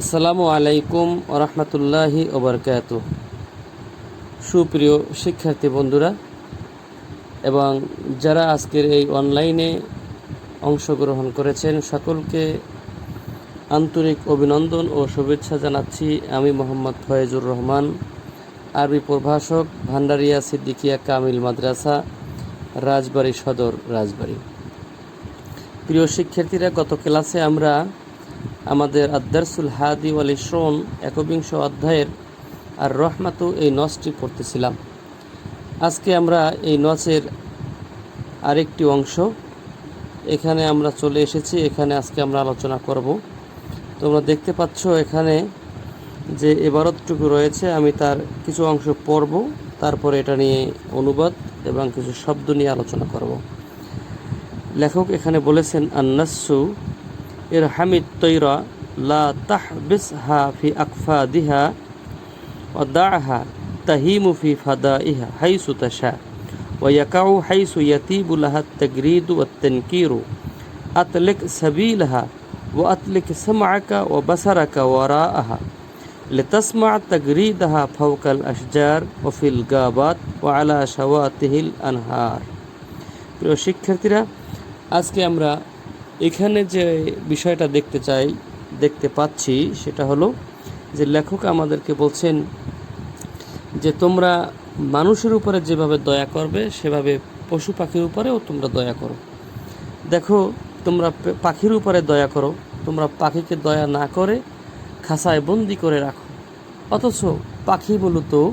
আসসালামু আলাইকুম রহমতুল্লাহি ওবরকাত সুপ্রিয় শিক্ষার্থী বন্ধুরা, এবং যারা আজকের এই অনলাইনে অংশগ্রহণ করেছেন, সকলকে আন্তরিক অভিনন্দন ও শুভেচ্ছা জানাচ্ছি। আমি মোহাম্মদ ফয়েজুর রহমান, আরবি প্রভাষক, ভান্ডারিয়া সিদ্দিকিয়া কামিল মাদ্রাসা, রাজবাড়ী সদর রাজবাড়ী। প্রিয় শিক্ষার্থীরা, গত ক্লাসে আমরা আমাদের আদারসুল হাদি ওয়াল ইসরন একবিংশ অধ্যায়ের আর রহমাতু এই নসটি পড়তেছিলাম। আজকে আমরা এই নচের আরেকটি অংশ। এখানে আমরা চলে এসেছি, এখানে আজকে আমরা আলোচনা করব। তোমরা দেখতে পাচ্ছ এখানে যে এবারতটুকু রয়েছে, আমি তার কিছু অংশ পড়ব, তারপরে এটা নিয়ে অনুবাদ এবং কিছু শব্দ নিয়ে আলোচনা করব। লেখক এখানে বলেছেন আন্নাসু এর হামিদ তৈরা লা তাহবিসহা ফি আকফাদিহা ودعها تهيم في فدائها حيث تشاء ويقع حيث يتيب لها التجريد والتنكير أطلق سبيلها وأطلق سمعك وبصرك وراءها لتسمع تجريدها فوق الأشجار وفي الغابات وعلى شواطئ الأنهار প্রিয় শিক্ষার্থীরা আজকে আমরা এখানে যে বিষয়টা দেখতে চাই, দেখতে পাচ্ছি, সেটা হলো যে লেখক আমাদেরকে বলছেন যে তোমরা মানুষের উপরে যেভাবে দয়া করবে, সেভাবে পশু পাখির উপরেও তোমরা দয়া করো। দেখো, তোমরা পাখির উপরে দয়া করো, তোমরা পাখিকে দয়া না করে খাঁচায় বন্দি করে রাখো। অথচ পাখি মূলত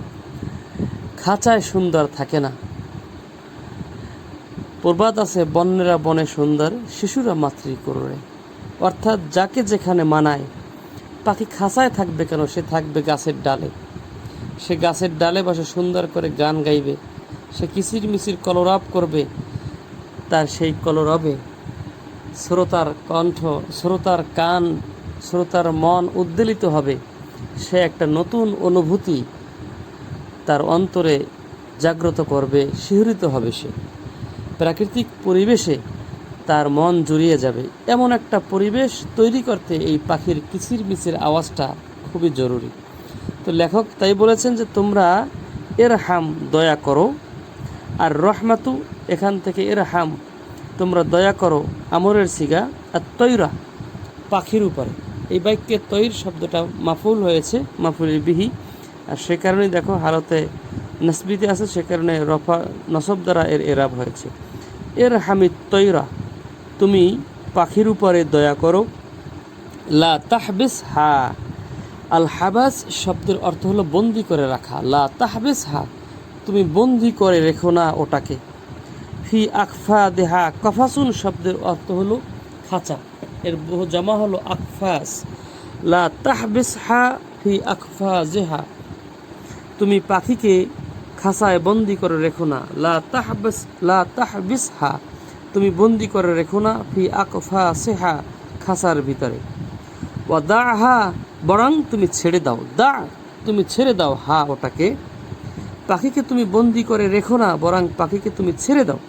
খাঁচায় সুন্দর থাকে না। প্রবাদ আছে বন্যেরা বনে সুন্দর, শিশুরা মাতৃ করে অর্থাৎ যাকে যেখানে মানায় পাখি খাঁচায় থাকবে কেন? সে থাকবে গাছের ডালে। সে গাছের ডালে বসে সুন্দর করে গান গাইবে। সে কিচির মিচির কলরব করবে। তার সেই কলরবে শ্রোতার কণ্ঠ, শ্রোতার কান, শ্রোতার মন উদ্বেলিত হবে। সে একটা নতুন অনুভূতি তার অন্তরে জাগ্রত করবে, শিহরিত হবে সে। প্রাকৃতিক পরিবেশে তার মন জুড়িয়ে যাবে। এমন একটা পরিবেশ তৈরি করতে এই পাখির কিচির মিচির আওয়াজটা খুবই জরুরি। তো লেখক তাই বলেছেন যে, তোমরা এর হাম দয়া করো আর রহমাতু এখান থেকে এর হাম তোমরা দয়া করো আমরের সিগা আর তৈরা পাখির উপরে। এই বাক্যে তৈর শব্দটা মাফুল হয়েছে মাফুলের বিহি। আর সে কারণেই দেখো, হালতে নসবিতে আছে, সে কারণে রফা নসব দ্বারা এর এরাব হয়েছে। এর হামিদ তৈরা, তুমি পাখির উপরে দয়া করো। লা তাহবিস হা আল হাবাস শব্দের অর্থ হলো বন্দি করে রাখা। লা তাহবিস হা তুমি বন্দি করে রেখো না ওটাকে। ফি আকফা দেহা কফাসুন শব্দের অর্থ হলো খাঁচা। এর বহু জমা হলো আকফাস। লা তাহবিস হা ফি আকফা জেহা তুমি পাখিকে খাঁচায় বন্দি করে রেখো না। লা তাহবিস লা তাহবিস হা তুমি বন্দি করে রেখো না ফি আকফা সেহা খাসার ভিতরে। ও দা হা বরং তুমি ছেড়ে দাও। দা, তুমি ছেড়ে দাও হা ওটাকে। পাখিকে তুমি বন্দি করে রেখো না, বরং পাখিকে তুমি ছেড়ে দাও।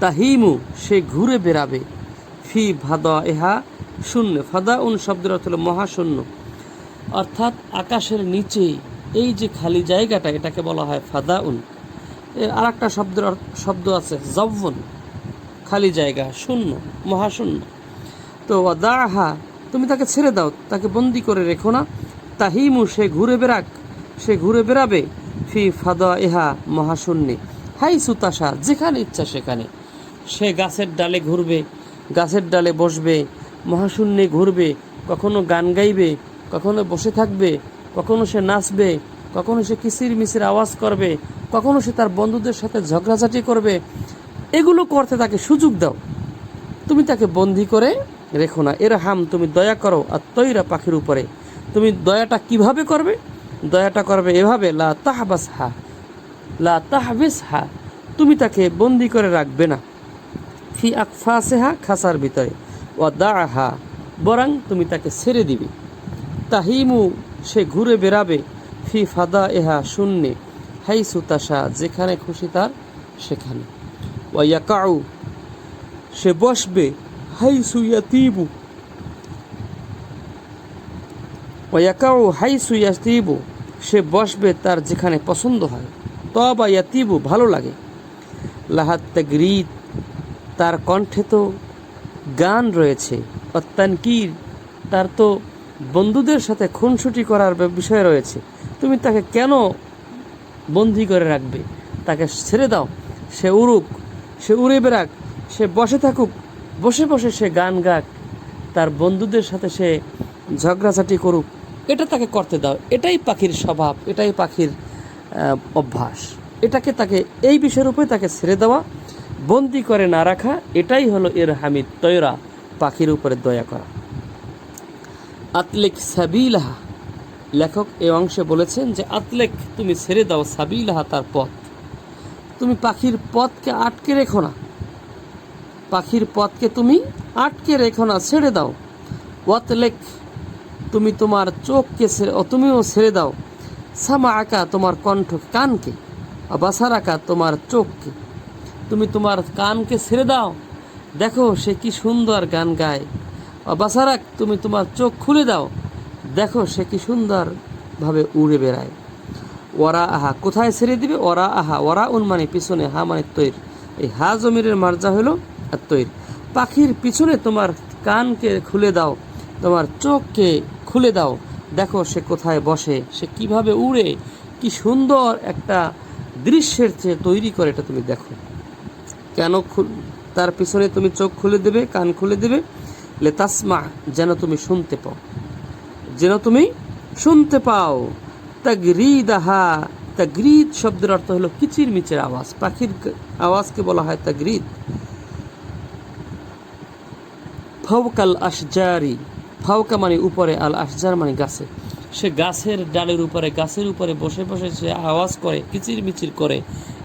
তাহিমু, সে ঘুরে বেড়াবে। ফি ভাদা এহা শূন্য। ফাদা উন শব্দের অর্থ হলো মহাশূন্য। অর্থাৎ আকাশের নিচে এই যে খালি জায়গাটা, এটাকে বলা হয় ফাদা উন এর আর একটা শব্দের শব্দ আছে জব্বন খালি জায়গা, শূন্য, মহাশূন্য। তো ওয়াদাহা তুমি তাকে ছেড়ে দাও, তাকে বন্দি করে রেখো না। তাহিমু, সে ঘুরে বেড়াক, সে ঘুরে বেড়াবে ফি ফাদা এহা মহাশূন্যে। হাই সুতাসা যেখানে ইচ্ছা সেখানে। সে গাছের ডালে ঘুরবে, গাছের ডালে বসবে, মহাশূন্যে ঘুরবে, কখনো গান গাইবে, কখনো বসে থাকবে কখনো সে নাচবে, কখনো সে কিসির মিচির আওয়াজ করবে, কখনো সে তার বন্ধুদের সাথে ঝগড়াঝাটি করবে, এগুলো করতে তাকে সুযোগ দাও। তুমি তাকে বন্দি করে রেখো না। এর হাম, তুমি দয়া করো আর তৈরা পাখির উপরে। তুমি দয়াটা কীভাবে করবে? দয়াটা করবে এভাবে, লা তাহবাস হা লা তাহবিস হা তুমি তাকে বন্দি করে রাখবে না। ফি আকফাসেহা, খাসার ভিতরে। ও দা হা বরং তুমি তাকে ছেড়ে দিবে। তাহিমু সে ঘুরে বেড়াবে। ফি ফাদা এহা শূন্যে হাই সুতাসা যেখানে খুশি তার সেখানে। ওয়াকাউ সে বসবে হাই সুয়াতিবু ওয়াকাউ হাইসু ইয়াতিবু, সে বসবে তার যেখানে পছন্দ হয়। তবা ইয়াতিবু, ভালো লাগে। লাহাত তাগরিদ তার কণ্ঠে তো গান রয়েছে। অত্যানকির তার তো বন্ধুদের সাথে খুনসুটি করার বিষয় রয়েছে। তুমি তাকে কেন বন্দি করে রাখবে? তাকে ছেড়ে দাও। সে উড়ুক, সে উড়ে বেড়াক, সে বসে থাকুক, বসে বসে সে গান গাক, তার বন্ধুদের সাথে সে ঝগড়াঝাটি করুক। এটা তাকে করতে দাও। এটাই পাখির স্বভাব, এটাই পাখির অভ্যাস। এটাকে তাকে এই বিষয়ের উপরে তাকে ছেড়ে দেওয়া, বন্দি করে না রাখা, এটাই হলো এর হামিদ তৈরা, পাখির উপরে দয়া করা। আতলেক সাবিলাহা। লেখক এ অংশে বলেছেন যে, আতলেক, তুমি ছেড়ে দাও সাবিলাহা তার পথ। তুমি পাখির পথকে আটকে রেখো না। পাখির পথকে তুমি আটকে রেখো না, ছেড়ে দাও। ওয়াতলেক, তুমি তোমার চোখকে ছেড়ে তুমিও ছেড়ে দাও। সামা আঁকা তোমার কণ্ঠ কানকে বাসার আঁকা তোমার চোখকে। তুমি তোমার কানকে ছেড়ে দাও। দেখো সে কি সুন্দর গান গায়। বাসারাক তুমি তোমার চোখ খুলে দাও। দেখো সে কি সুন্দরভাবে উড়ে বেড়ায়। ওরা আহা, কোথায় ছেড়ে দিবে? ওরা আহা ওরা উন মানে পিছনে, হা মানে তৈর। এই হা জমিরের মার্জা হলো আর তৈর। পাখির পিছনে তোমার কানকে খুলে দাও, তোমার চোখকে খুলে দাও। দেখো সে কোথায় বসে, সে কীভাবে উড়ে, কি সুন্দর একটা দৃশ্যের চেয়ে তৈরি করে এটা তুমি দেখো। কেন তার পিছনে তুমি চোখ খুলে দেবে, কান খুলে দেবে? লে তাসমা যেন তুমি শুনতে পাও। যেন তুমি শুনতে পাও। তাগরিদাহা, তাগরিদ শব্দের অর্থ হলো কিচির মিচির আওয়াজ, পাখির আওয়াজকে বলা হয় তাগরিদ। ফাউকাল আশজারি ফাউকা মানে উপরে, আল আশজার মানে গাছে। সে গাছের ডালের উপরে, গাছের উপরে বসে বসে সে আওয়াজ করে কিচির মিচির করে।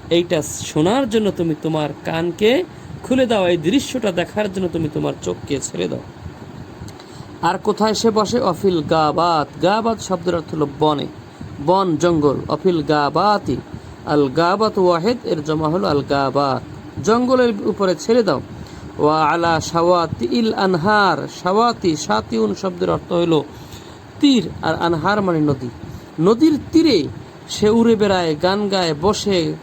এইটা শোনার জন্য তুমি তোমার কানকে খুলে দাও, এই দৃশ্যটা দেখার জন্য তুমি তোমার চোখকে ছেড়ে দাও। আর কোথায় সে বসে? অফিল গাবাত। গাবাত শব্দের অর্থ হলো বনে। বন, জঙ্গল। অফিল গাবাতি। আল গাবাত ওয়াহেদ, এর জমা হলো আল গাবাত। জঙ্গলের উপরে ছেড়ে দাও। ওয়া আলা সাওয়াতি ইল আনহার। সাওয়াতি সাতিউন শব্দের অর্থ হলো তীর আর আনহার মানে নদী। নদীর তীরে সে উড়ে বেড়ায়, গান গায়, বসে।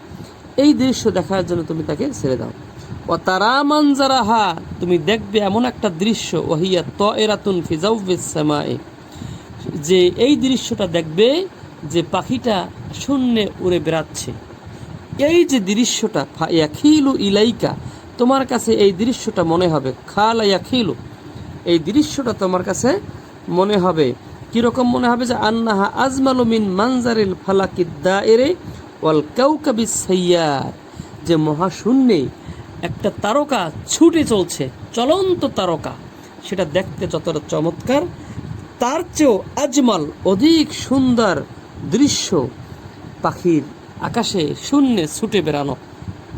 এই দৃশ্য দেখার জন্য তুমি তাকে ছেড়ে দাও। ও তারা তুমি দেখবে এমন একটা দৃশ্য ওহিয়া ত এরাতুন ফিজাউসামায়ে যে এই দৃশ্যটা দেখবে যে পাখিটা শূন্যে উড়ে বেড়াচ্ছে। এই যে দৃশ্যটা ইয়াখিলু ইলাইকা, তোমার কাছে এই দৃশ্যটা মনে হবে। খালা ইয়াখিলু, এই দৃশ্যটা তোমার কাছে মনে হবে। কীরকম মনে হবে যে আন্নাহা আজমালু মিন মানজারিল ফালাকিদ দায়েরে ওয়াল কাউকাবিস সাইয়ার। যে মহাশূন্যে একটা তারকা ছুটে চলছে, চলন্ত তারকা। সেটা দেখতে যতটা চমৎকার, তার চেয়েও আজমাল অধিক সুন্দর দৃশ্য পাখির আকাশে শূন্যে ছুটে বেড়ানো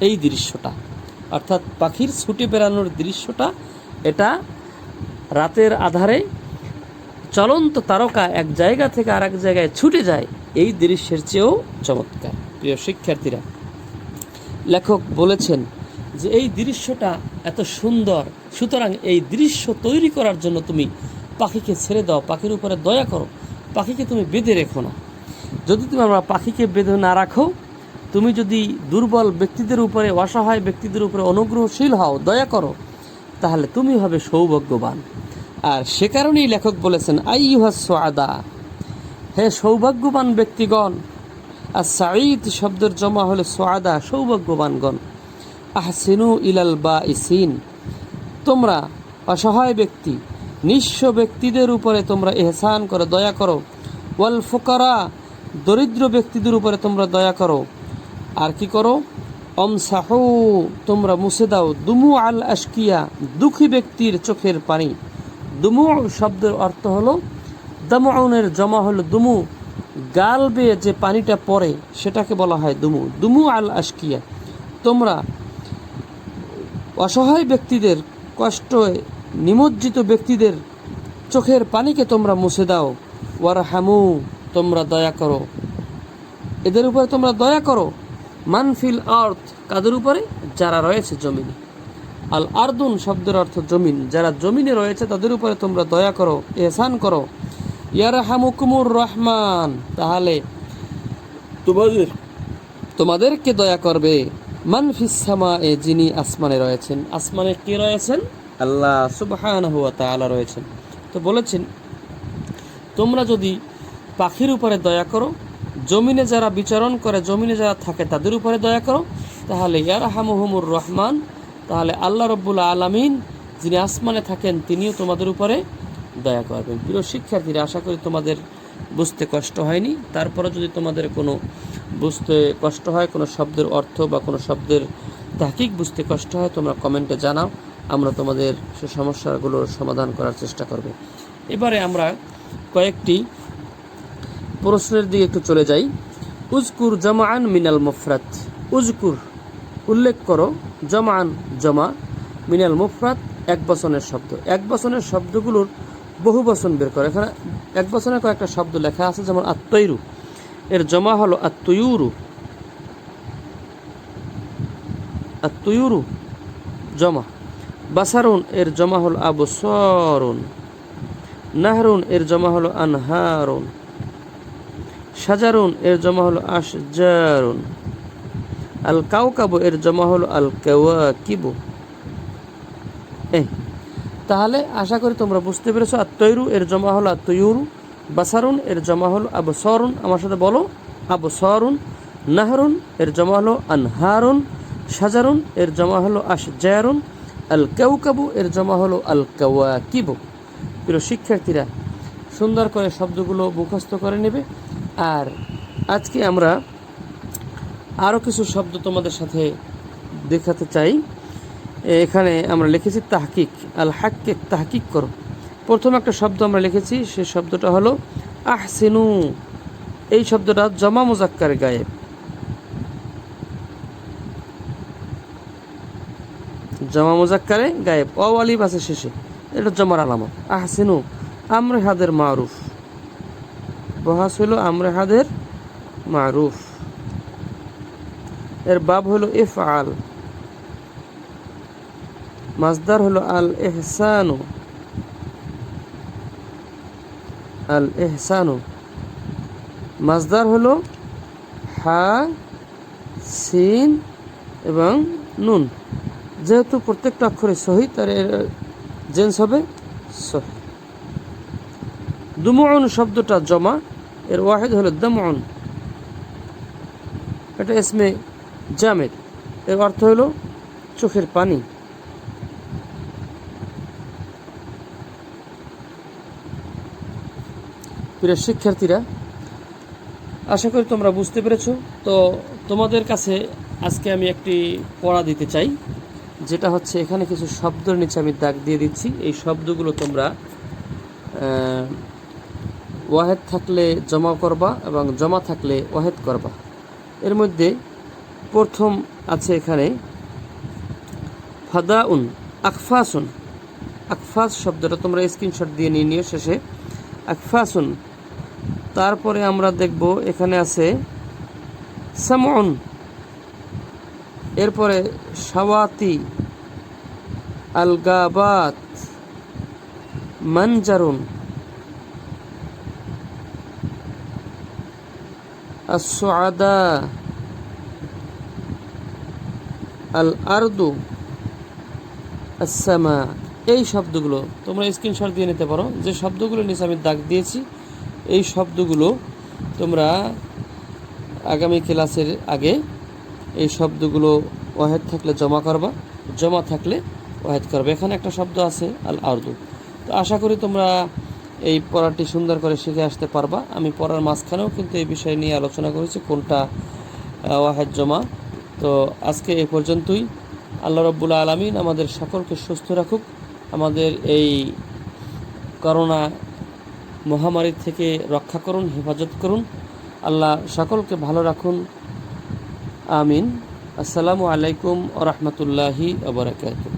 এই দৃশ্যটা। অর্থাৎ পাখির ছুটে বেড়ানোর দৃশ্যটা, এটা রাতের আধারে চলন্ত তারকা এক জায়গা থেকে আর এক জায়গায় ছুটে যায়, এই দৃশ্যের চেয়েও চমৎকার। প্রিয় শিক্ষার্থীরা, লেখক বলেছেন যে এই দৃশ্যটা এত সুন্দর। সুতরাং এই দৃশ্য তৈরি করার জন্য তুমি পাখিকে ছেড়ে দাও, পাখির উপরে দয়া করো, পাখিকে তুমি বেঁধে রেখো না। যদি তুমি আমরা পাখিকে বেঁধে না রাখো, তুমি যদি দুর্বল ব্যক্তিদের উপরে, অসহায় ব্যক্তিদের উপরে অনুগ্রহশীল হও, দয়া করো, তাহলে তুমি হবে সৌভাগ্যবান। আর সে কারণেই লেখক বলেছেন আই আইহাস সোয়াদা হে সৌভাগ্যবান ব্যক্তিগণ আর সাঈদ শব্দের জমা হলে সোয়াদা সৌভাগ্যবানগণ। আহসিনু ইলাল বা ইসিন তোমরা অসহায় ব্যক্তি, নিঃস্ব ব্যক্তিদের উপরে তোমরা এহসান করো, দয়া করো। ওয়াল ফোকারা, দরিদ্র ব্যক্তিদের উপরে তোমরা দয়া করো। আর কি করো? অমসাহু, তোমরা মুছে দাও। দুমু আল আশকিয়া, দুঃখী ব্যক্তির চোখের পানি। দুমু শব্দের অর্থ হলো, দামউনের জমা হলো দুমু। গাল বেয়ে যে পানিটা পড়ে, সেটাকে বলা হয় দুমু। দুমু আল আশকিয়া। তোমরা অসহায় ব্যক্তিদের কষ্টে নিমজ্জিত ব্যক্তিদের চোখের পানিকে তোমরা মুছে দাও। ওয়ার হামু তোমরা দয়া করো। এদের উপরে তোমরা দয়া করো। মানফিল আর্থ, কাদের উপরে? যারা রয়েছে জমিনে। আল আর্দুন শব্দের অর্থ জমিন। যারা জমিনে রয়েছে, তাদের উপরে তোমরা দয়া করো, এহসান করো। ইয়ার ইয়ারহামুকুমুর রহমান, তাহলে তোমাদের, তোমাদেরকে দয়া করবে। মান ফিসামা যিনি আসমানে রয়েছেন। আসমানে কে রয়েছেন? আল্লাহ সুবহানাহু ওয়া তাআলা রয়েছেন। তো বলেছেন, তোমরা যদি পাখির উপরে দয়া করো, জমিনে যারা বিচরণ করে, জমিনে যারা থাকে তাদের উপরে দয়া করো, তাহলে ইয়ারহামুহুমুর রহমান, তাহলে আল্লাহ রব্বুল আলামিন, যিনি আসমানে থাকেন তিনিও তোমাদের উপরে দয়া করবেন। প্রিয় শিক্ষার্থীরা, আশা করি তোমাদের বুঝতে কষ্ট হয়নি। তারপরে যদি তোমাদের কোনো বুঝতে কষ্ট হয়, কোনো শব্দের অর্থ বা কোনো শব্দের তাকিক বুঝতে কষ্ট হয়, তোমরা কমেন্টে জানাও। আমরা তোমাদের সে সমস্যাগুলোর সমাধান করার চেষ্টা করব। এবারে আমরা কয়েকটি প্রশ্নের দিকে একটু চলে যাই। উজকুর জমান মিনাল মুফরাত। উজকুর উল্লেখ করো জমান জমা, মিনাল মুফরাত এক বচনের শব্দ। এক বচনের শব্দগুলোর বহু বচন বের করে। এখানে এক বচনের কয়েকটা শব্দ লেখা আছে, যেমন আত্মৈরু এর জমা হলো আত্ময়ুরু আত্ময়ুরু জমা। বাসারুন, এর জমা হলো আবসরুন। নাহরুন, এর জমা হলো আনহারুন। সাজারুন, এর জমা হলো আশজারুন। আল কাউকাবু এর জমা হলো আল কাওয়াকিবু এই তাহলে আশা করি তোমরা বুঝতে পেরেছ আত্ময়রু এর জমা হলো আত্ময়ুরু বাসারুন, এর জমা হলো আবু সরুন আমার সাথে বলো আবু সরুন নাহরুন, এর জমা হলো আনহারুন সাজারুন এর জমা হলো আশজারুন আল কাউকাবু এর জমা হলো আল কাওয়াকিবু প্রিয় শিক্ষার্থীরা, সুন্দর করে শব্দগুলো মুখস্থ করে নেবে। আর আজকে আমরা আরও কিছু শব্দ তোমাদের সাথে দেখাতে চাই। এখানে আমরা লিখেছি তাহকিক আল হাক্কে তাহকিক করো। প্রথম একটা শব্দ আমরা লিখেছি, সে শব্দটা হলো আহসিনু। এই শব্দটা জমা মুজাক্কার গায়েব। জমা মুজাক্কারে গায়েব। অওয়ালিব আছে শেষে, এটা জমার আলামত। আহসিনু আমরে হাদের মারুফ। বহাস হলো আমরে হাদের মারুফ। এর বাব হলো এফ আল মাজদার হলো আল এহসানু। আল এহসানু। মাজদার হলো হা, সিন এবং নুন। যেহেতু প্রত্যেকটা অক্ষরে সহি, তার জেন্স হবে সহি। দুমন শব্দটা জমা, এর ওয়াহেদ হলো দমন এটা এসমে জামেদ। এর অর্থ হলো চোখের পানি। প্রিয় শিক্ষার্থীরা, আশা করি তোমরা বুঝতে পেরেছ। তো তোমাদের কাছে আজকে আমি একটি পড়া দিতে চাই, যেটা হচ্ছে এখানে কিছু শব্দের নিচে আমি দাগ দিয়ে দিচ্ছি। এই শব্দগুলো তোমরা ওয়াহেদ থাকলে জমা করবা এবং জমা থাকলে ওয়াহেদ করবা। এর মধ্যে প্রথম আছে এখানে, ফাদাউন আকফাসুন। আকফাস শব্দটা তোমরা স্ক্রিনশট দিয়ে নিয়ে নিও শেষে। আকফাসুন তারপরে আমরা দেখব এখানে আছে সামন এরপরে সাওয়াতি আলগাবাত মঞ্জারুন আসুআদা আল আরদু আসামা এই শব্দগুলো তোমরা স্ক্রিনশট দিয়ে নিতে পারো। যে শব্দগুলো নিচে আমি দাগ দিয়েছি এই শব্দগুলো তোমরা আগামী ক্লাসের আগে এই শব্দগুলো ওয়াহেদ থাকলে জমা করবা, জমা থাকলে ওয়াহেদ করবে। এখানে একটা শব্দ আছে, আল আরদু। তো আশা করি তোমরা এই পড়াটি সুন্দর করে শিখে আসতে পারবা। আমি পড়ার মাঝখানেও কিন্তু এই বিষয় নিয়ে আলোচনা করেছি, কোনটা ওয়াহেদ জমা। তো আজকে এ পর্যন্তই। আল্লাহ রব্বুল আলমিন আমাদের সকলকে সুস্থ রাখুক। আমাদের এই করোনা মহামারী থেকে রক্ষা করুন, হেফাজত করুন। আল্লাহ সকলকে ভালো রাখুন। আমিন। আসসালামু আলাইকুম ও রহমতুল্লাহি আবরাকাত